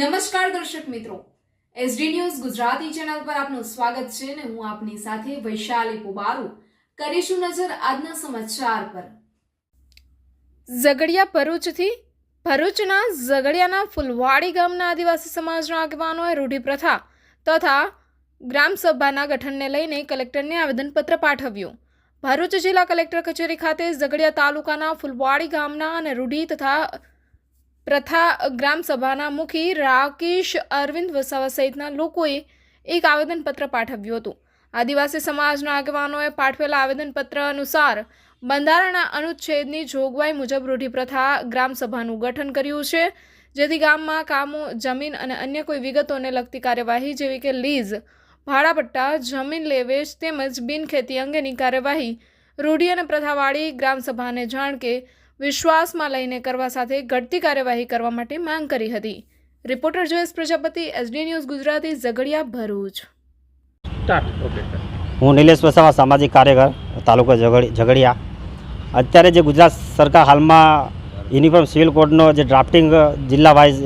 નમસ્કાર દર્શક મિત્રો. એસડી ન્યૂઝ ગુજરાતી ચેનલ પર આપનું સ્વાગત છે અને હું આપની સાથે વૈશાલી પુબારુ. કરીશું નજર આજના સમાચાર પર. ઝઘડિયા ભરૂચથી, ભરૂચના ઝઘડિયાના ફુલવાડી ગામના આદિવાસી સમાજના આગેવાનોએ રૂઢિપ્રથા તથા ગ્રામસભાના ગઠનને લઈને કલેક્ટરને આવેદનપત્ર પાઠવ્યું. ભરૂચ જિલ્લા કલેક્ટર કચેરી ખાતે ઝઘડિયા તાલુકાના ફુલવાડી ગામના અને રૂઢિ તથા પ્રથા ગ્રામસભાના મુખી રાકેશ અરવિંદ વસાવા સહિતના લોકોએ એક આવેદનપત્ર પાઠવ્યું હતું. આદિવાસી સમાજના આગેવાનોએ પાઠવેલા આવેદનપત્ર અનુસાર બંધારણના અનુચ્છેદની જોગવાઈ મુજબ રૂઢિપ્રથા ગ્રામસભાનું ગઠન કર્યું છે, જેથી ગામમાં કામો, જમીન અને અન્ય કોઈ વિગતોને લગતી કાર્યવાહી જેવી કે લીઝ, ભાડાપટ્ટા, જમીન લેવેચ તેમજ બિનખેતી અંગેની કાર્યવાહી રૂઢિ અને પ્રથાવાળી ગ્રામસભાને જાણ કે વિશ્વાસમાં લઈને કરવા સાથે ઘટતી કાર્યવાહી કરવા માટે માંગ કરી હતી. Reporter Jayesh Prajapati SD news Gujarati Jhagadia Bharuch. Start. હું નિલેશ વસાવા સામાજિક કાર્યકર તાલુકો ઝઘડી ઝઘડિયા. અત્યારે જે ગુજરાત સરકાર હાલમાં યુનિફોર્મ સિવિલ કોડનો જે ડ્રાફ્ટિંગ જિલ્લા વાઇઝ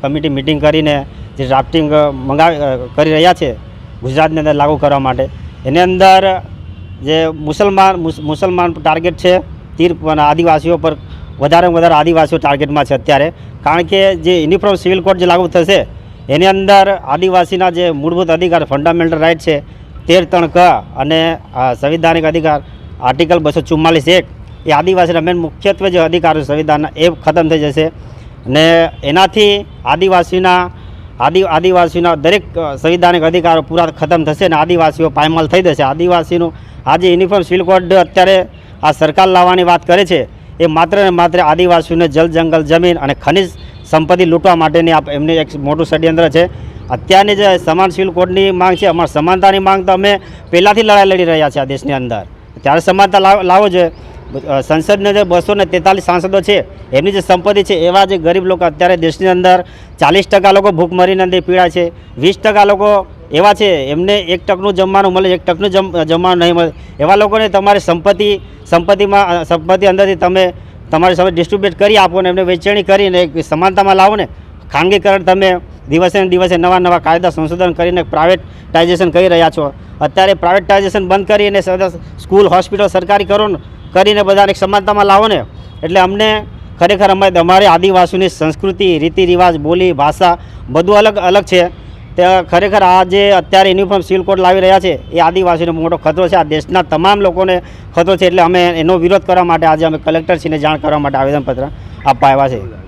કમિટી મિટિંગ કરીને જે ડ્રાફ્ટિંગ મંગાવી કરી રહ્યા છે ગુજરાતની અંદર લાગુ કરવા માટે. એની અંદર જે મુસલમાન મુસ- મુસલમાન ટાર્ગેટ છે તીર આદિવાસીઓ પર વધારે વધારે આદિવાસીઓ ટાર્ગેટમાં છે અત્યારે. કારણ કે જે યુનિફોર્મ સિવિલ કોડ જે લાગુ થશે, એની અંદર આદિવાસીના જે મૂળભૂત અધિકાર ફંડામેન્ટલ રાઇટ છે, તેર ત્રણ ક અને સંવિધાનિક અધિકાર આર્ટિકલ બસો ચુમ્માલીસ એક, એ આદિવાસીના મેન મુખ્યત્વે જે અધિકારો સંવિધાનના, એ ખતમ થઈ જશે. અને એનાથી આદિવાસીના, આદિ, આદિવાસીના દરેક સંવિધાનિક અધિકારો પૂરા ખતમ થશે અને આદિવાસીઓ પાયમાલ થઈ જશે. આદિવાસીનું, આ જે યુનિફોર્મ સિવિલ કોડ અત્યારે આ સરકાર લાવવાની વાત કરે છે, એ માત્ર ને માત્ર આદિવાસીઓને જલ જંગલ, જમીન અને ખનિજ સંપત્તિ લૂંટવા માટેની એમની એક મોટું ષડયંત્ર છે. અત્યારની જે સમાન સિવિલ કોડની માંગ છે, અમારી સમાનતાની માંગ તો અમે પહેલાંથી લડાઈ લડી રહ્યા છીએ આ દેશની અંદર. ત્યારે સમાનતા લાવ જોઈએ. સંસદને જે બસો ને તેતાલીસ સાંસદો છે, એમની જે સંપત્તિ છે, એવા જે ગરીબ લોકો અત્યારે દેશની અંદર ચાલીસ ટકા લોકો ભૂખમરીની અંદર પીડા છે, વીસ ટકા લોકો એવા છે, એમને એક ટકનું જમવાનું મળે, એક ટકનું જમવાનું નહીં મળે. એવા લોકોને તમારી સંપત્તિ, સંપત્તિમાં સંપત્તિ અંદરથી તમે, તમારી સામે ડિસ્ટ્રીબ્યુટ કરી આપો ને એમને વેચણી કરીને એક સમાનતામાં લાવો ને. ખાનગીકરણ તમે દિવસે ને દિવસે નવા નવા કાયદા સંશોધન કરીને પ્રાઇવેટાઇઝેશન કરી રહ્યા છો. અત્યારે પ્રાઇવેટાઇઝેશન બંધ કરીને સ્કૂલ હોસ્પિટલ સરકારી કરો કરીને બધાને સમાનતામાં લાવો ને. એટલે અમને ખરેખર અમે અમારી આદિવાસીની સંસ્કૃતિ રીતિ રિવાજ બોલી, ભાષા બધું અલગ અલગ છે. તે ખરેખર આ જે અત્યારે યુનિફોર્મ સિવિલ કોડ લાવી રહ્યા છે, એ આદિવાસીનો મોટો ખતરો છે. આ દેશના તમામ લોકોને ખતરો છે, એટલે અમે એનો વિરોધ કરવા માટે આજે અમે કલેક્ટરશ્રીને જાણ કરવા માટે આવેદનપત્ર આપવા આવ્યા છે.